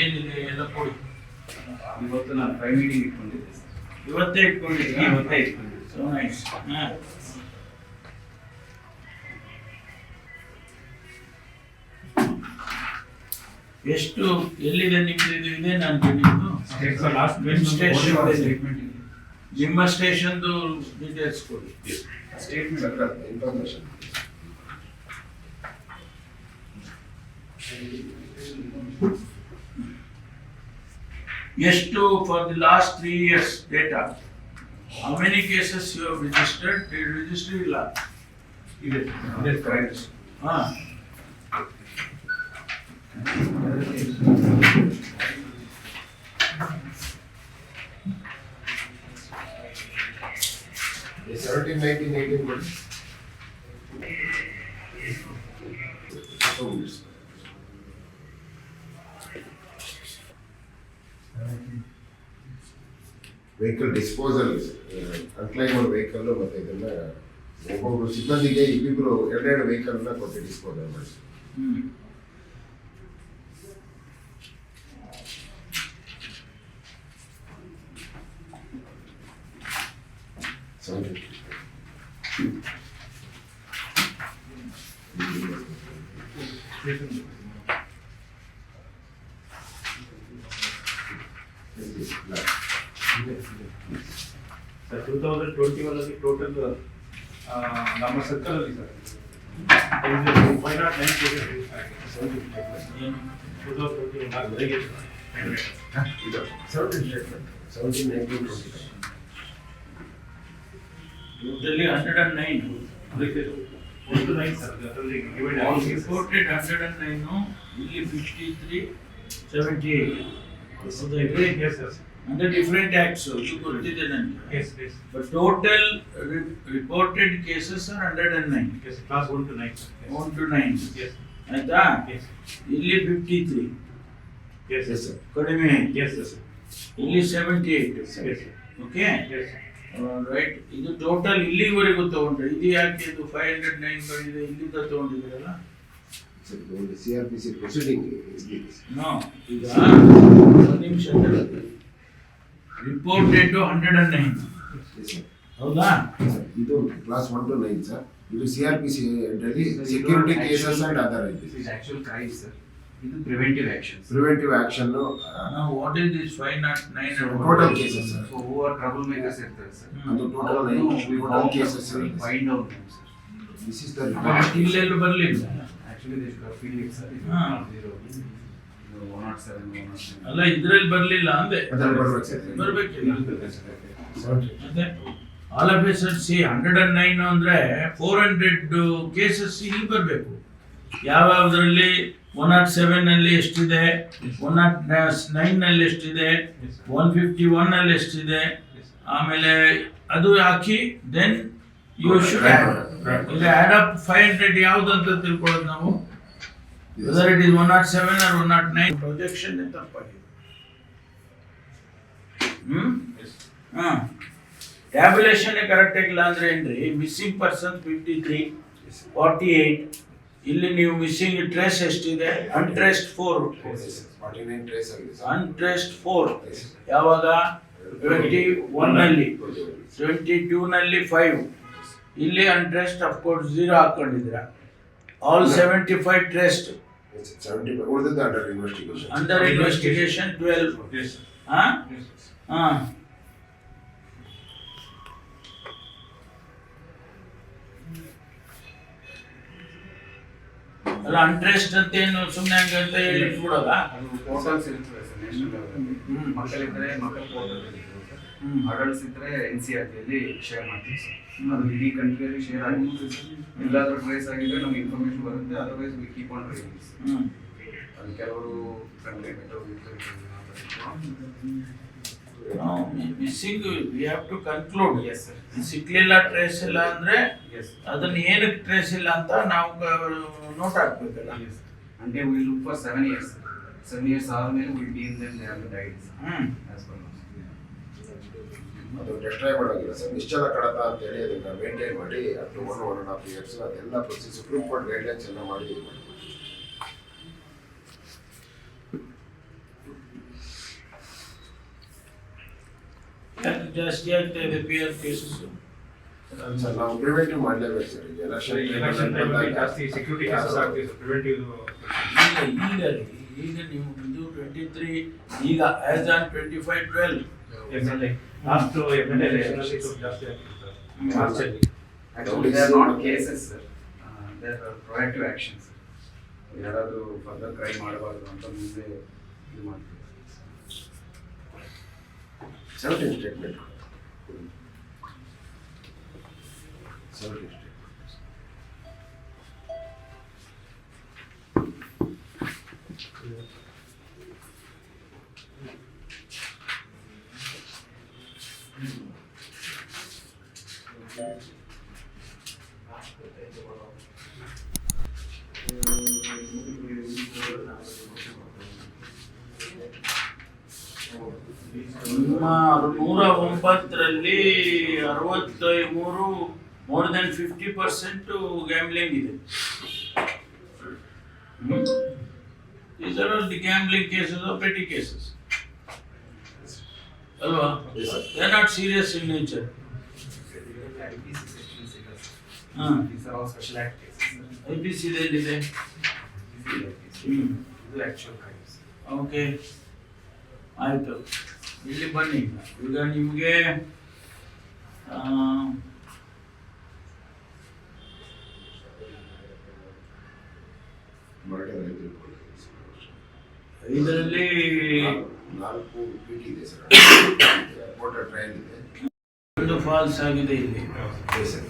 ಏನಿದೆ ಎಲ್ಲ ಕೊಡಿ. ಇವತ್ತು ನಾನು ಫೈವ್ ಮೀಟಿಂಗ್ ಇಟ್ಕೊಂಡಿದ್ದೆ. ಇವತ್ತೇ ಇಟ್ಕೊಂಡಿದ್ದೀನಿ ಇವತ್ತೇ ಇಟ್ಕೊಂಡಿದ್ದೆ. ಸೊ ನೈಸ್ ಹಾಂ. ಎಷ್ಟು ಎಲ್ಲಿದೆ ನಿಮ್ದು? ಇದು ನಾನು ಲಾಸ್ಟ್. ಸ್ಟೇಟ್ಮೆಂಟ್ ನಿಮ್ಮ ಸ್ಟೇಷನ್ದು ಡೀಟೇಲ್ಸ್ ಕೊಡಿ. Statement information Yes, to for the last three years data. How many cases you have registered? Did you register ಇಲ್ಲ ಇದೆ ಇದೆ ಟ್ರೈಲ್ಸ್ ಹಾ It's already vehicle disposal unclaimed vehicle ಮತ್ತು ಇದೆಲ್ಲ ಒಬ್ಬೊಬ್ಬರು ಸಿಬ್ಬಂದಿಗೆ ಇಬ್ಬಿಬ್ರು ಎರಡೆರಡು ವೆಹಿಕಲ್ನ ಕೊಟ್ಟು ಡಿಸ್ಪೋಸಲ್ ಮಾಡಿ Thank seven sir two thousand twenty one ಅಲ್ಲಿ ಟೋಟಲ್ ನಮ್ಮ ಸರ್ಕಲ್ ಅಲ್ಲಿ ಸರ್ ಫೈವ್ ನಾಟ್ ನೈನ್ ಏನು ಟೂ ತೌಸಂಡ್ ಟ್ವೆಂಟಿ ಒನ್ ಬೆಳಗ್ಗೆ ಇದು seventeen statement seventeen nineteen twenty totally hundred and nine one two nine sir ಅದರಲ್ಲಿ divide ಆಗಿ reported hundred and nine ಇಲ್ಲಿ fifty three seventy eight yes sir ಅಂದ್ರೆ different acts ಗೊತ್ತಿದೆ ನನಗೆ yes yes but total reported cases are hundred and nine clause one two nine one two nine ಆಯ್ತಾ ಇಲ್ಲಿ fifty three yes yes sir ಕಡಿಮೆ yes yes ಇಲ್ಲಿ seventy eight yes okay right ಇದು total ಇಲ್ಲಿವರೆಗೂ ತಗೊಂಡ್ರೆ ಇದು ಯಾಕೆ ಇದು ಫೈವ್ ಹಂಡ್ರೆಡ್ ನೈನ್ ಬಂದಿದೆ ಇಲ್ಲಿಂದ ತಗೊಂಡಿದ್ದೀರಲ್ಲ? Sir C R P C proceeding no ಈಗ ಒಂದು ನಿಮಿಷ. ರಿಪೋರ್ಟೆಡ್ ಹಂಡ್ರೆಡ್ ಅಂಡ್ ನೈನ್ ಹೌದಾ? ಇದು clause one two nine sir ಇದು ಸಿ ಆರ್ ಪಿ ಸಿ ಅಲ್ಲಿ ಸೆಕ್ಯೂರಿಟಿ ಕೇಸಸ್ ಅಂಡ್ ಅದರ್ ಇದೆ This is actual crime, sir. ಇದು ಪ್ರಿವೆಂಟಿವ್ ಆಕ್ಷನ್ಸ್ ಪ್ರಿವೆಂಟಿವ್ ಆಕ್ಷನ್ ನಾವು what is this five naught nine total cases sir so who are trouble makers ಇರ್ತಾರೆ sir ಅದು total total cases find out sir this is the ಇಲ್ಲೆಲ್ಲೂ ಬರಲಿಲ್ಲ actually this field it sir ಹಾ. One naught seven one naught ಅಲ್ಲ ಇದ್ರಲ್ಲಿ ಬರಲಿಲ್ಲ ಅಂದೆ. ಅದ್ರಲ್ಲಿ ಬರ್ಬೇಕು. ಸರ್ ಬರ್ಬೇಕಿಲ್ಲ ಮತ್ತೆ all of a said C hundred and nine ಅಂದ್ರೆ ಫೋರ್ ಹಂಡ್ರೆಡ್ ಕೇಸಸ್ ಇಲ್ಲಿ ಬರಬೇಕು. ಯಾವ್ಯಾವ್ದ್ರಲ್ಲಿ? ಒನ್ ನಾಟ್ ಸೆವೆನ್ ಅಲ್ಲಿ ಎಷ್ಟಿದೆ? ಒನ್ ನಾಟ್ ನೈನ್ನಲ್ಲಿ ಎಷ್ಟಿದೆ? ಒನ್ ಫಿಫ್ಟಿ ಒನ್ ಅಲ್ಲಿ ಎಷ್ಟಿದೆ? ಆಮೇಲೆ ಅದು ಹಾಕಿ then you should add up five hundred ಯಾವ್ದು ಅಂತ ತಿಳ್ಕೊಳ್ಳೋದು ನಾವು. One naught seven or one naught nine projection ತಪ್ಪಾಗಿದೆ ಹ್ಮ್ ಹಾ. ಟ್ಯಾಬ್ಯುಲೇಷನ್ ಕರೆಕ್ಟ್ ಆಗಿಲ್ಲ ಅಂದ್ರೆ ಏನ್ರಿ? Missing person fifty three forty eight ಇಲ್ಲಿ ನೀವು ಮಿಸ್ಸಿಂಗ್ ಟ್ರೇಸ್ ಎಷ್ಟಿದೆ? ಅನ್ಟ್ರೇಸ್ಡ್ ಫೋರ್ ಅನ್ಟ್ರೇಸ್ಡ್ ಫೋರ್ ಯಾವಾಗ? ಟ್ವೆಂಟಿ ಒನ್ ಅಲ್ಲಿ ಟ್ವೆಂಟಿ ಟೂ ನಲ್ಲಿ ಫೈವ್ ಇಲ್ಲಿ untraced of course zero ಹಾಕೊಂಡಿದ್ದೀರಾ? All seventy five traced seventy five ಉಳಿದಿದ್ದು under investigation under investigation twelve yes ಹಾ ಹಾ ಅಲ್ಲ ಅಂಟ್ರೆಸ್ಟ್ ಅಂತ ಏನು ಸುಮ್ಮನೆ ಹೇಳಿ ಅದು ಪೋರ್ಟಲ್ಸ್ ಇರ್ತದೆ ಸರ್ ಮಕ್ಕಳಿದ್ರೆ ಮಕ್ಕಳ ಇದ್ರೆ ಎನ್ ಸಿ ಆರ್ ಟಿಯಲ್ಲಿ ಶೇರ್ ಮಾಡ್ತೀವಿ ಸರ್. ಅದು ಇಡೀ ಕಂಟ್ರಿಯಲ್ಲಿ ಶೇರ್ ಆಗಿ ಎಲ್ಲಾದ್ರೂ ಟ್ರೇಸ್ ಆಗಿದ್ರೆ ನಮ್ಗೆ ಇನ್ಫಾರ್ಮೇಶನ್ ಬರುತ್ತೆ otherwise we keep on trace ಅದು ಕೆಲವರು country missing we have to conclude ಸಿಕ್ಲಿಲ್ಲ trace ಇಲ್ಲ ಅಂದ್ರೆ ಎಸ್ ಅದನ್ನ ಏನಕ್ಕೆ ಟ್ರೇಸ್ ಇಲ್ಲ ಅಂತ ನಾವು ನೋಟ್ ಹಾಕ್ಬೇಕಲ್ಲ. ಅಂದ್ರೆ will look for seven years seven years ಆದ್ಮೇಲೆ we deem them they the. Hmm. Per law. ಅದು ಡಿಸ್ಟ್ರಾಯ್ ಮಾಡೋಂಗಿಲ್ಲ ಸರ್ ನಿಶ್ಚಲ ಕಡತ ಅಂತೇಳಿ ಅದನ್ನು ಮೇಂಟೈನ್ ಮಾಡಿ up one one and half years ಅದೆಲ್ಲ ಪ್ರೊಸೀಸ್ ಸುಪ್ರೀಂ ಕೋರ್ಟ್ ಗೈಡ್ಲೈನ್ಸ್ ಎಲ್ಲ ಮಾಡಿ ಜಾಸ್ತಿ ಆಗ್ತಾ ಇದೆ ಪಿ ಆರ್ ಕೇಸಸ್ ಸರ್ ನಾವು ಪ್ರಿವೆಂಟಿವ್ ಮಾಡಲೇಬೇಕು ಸರ್. ಈಗ ಎಲೆಕ್ಷನ್ ಜಾಸ್ತಿ ಸೆಕ್ಯೂರಿಟಿ ಕೇಸಸ್ ಆಗ್ತಿದೆ. ಪ್ರಿವೆಂಟಿವ್ ಈಗ ಈಗ ನೀವು ಇದು ಟ್ವೆಂಟಿ ತ್ರೀ ಈಗ as on twenty five twelve Last M L A election ಅಲ್ಲಿ ಸ್ವಲ್ಪ ಜಾಸ್ತಿ ಆಗ್ತಿದೆ ಸರ್ ಮಾರ್ಚ್ ಅಲ್ಲಿ Actually, they are not cases, sir. Uh, they are proactive actions. ಯಾರಾದ್ರೂ ಫರ್ದರ್ ಕ್ರೈ ಮಾಡಬಾರ್ದು ಅಂತ ಮುಂದೆ ಇದು ಮಾಡ್ತೀವಿ ಸೆವೆಂಟೀನ್ ಸ್ಟೇಟ್ಮೆಂಟ್ ಸೆವೆಂಟೀನ್ ಸ್ಟೇಟ್ಮೆಂಟ್ ನಿಮ್ಮ ನೂರ ಒಂಬತ್ತರಲ್ಲಿ ಅರವತ್ತ ಮೂರು more than fifty percent gambling ಇದೆ These are all the gambling cases or petty cases. ಅಲ್ವಾ. They are not serious in nature. I P C ಏನಿದೆ. ಓಕೆ ಆಯಿತು. ಇಲ್ಲಿ ಬನ್ನಿ. ಈಗ ನಿಮಗೆ ಇದರಲ್ಲಿ ನಾಲ್ಕು ಪಿ ಟಿ ಇದೆ ಸರ್ ಮೋಟರ್ ಟ್ರಯಲ್ ಇದೆ. ಫಾಲ್ಸ್ ಆಗಿದೆ ಇಲ್ಲಿ. ಸರ್